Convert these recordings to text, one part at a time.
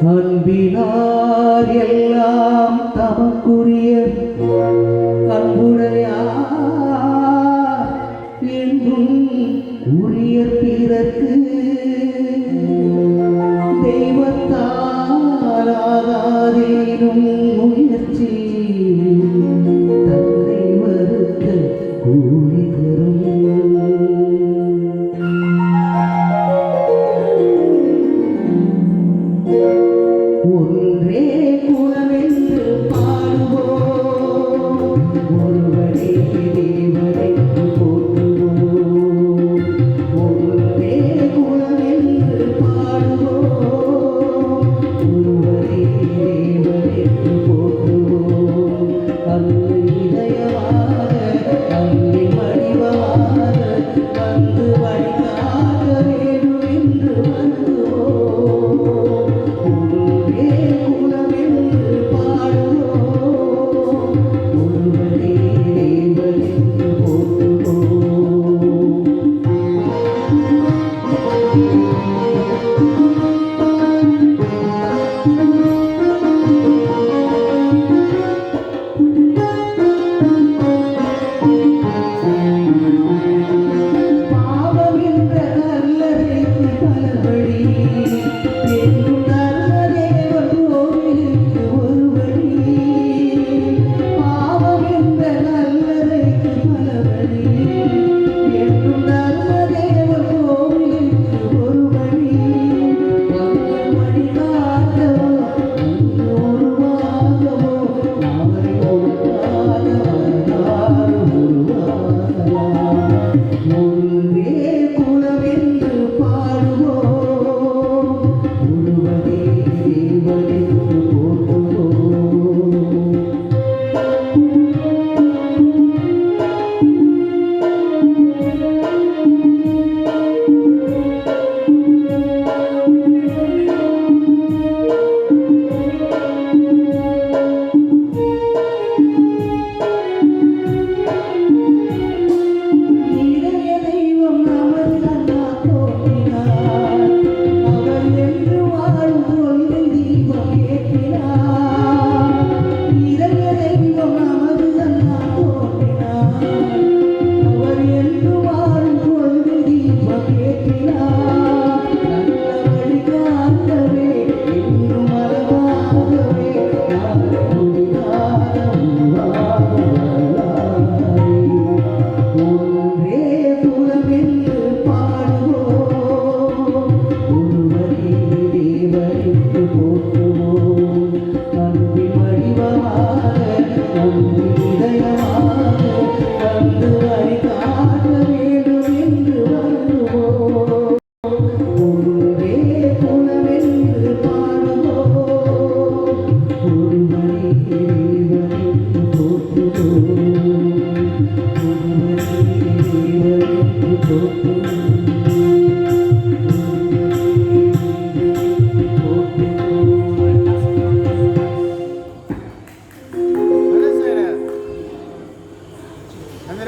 அன்பினார் எல்லாம் தமக்குரிய அன்புடையார் என்றும் உரிய பிறர்க்கு தெய்வத்தாராதேனும் முயற்சி தன்னை மறுக்க கூ คุณ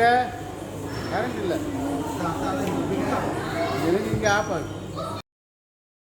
கரண்ட் இல்லை. எனக்கு இங்கே ஆஃப் ஆகுது.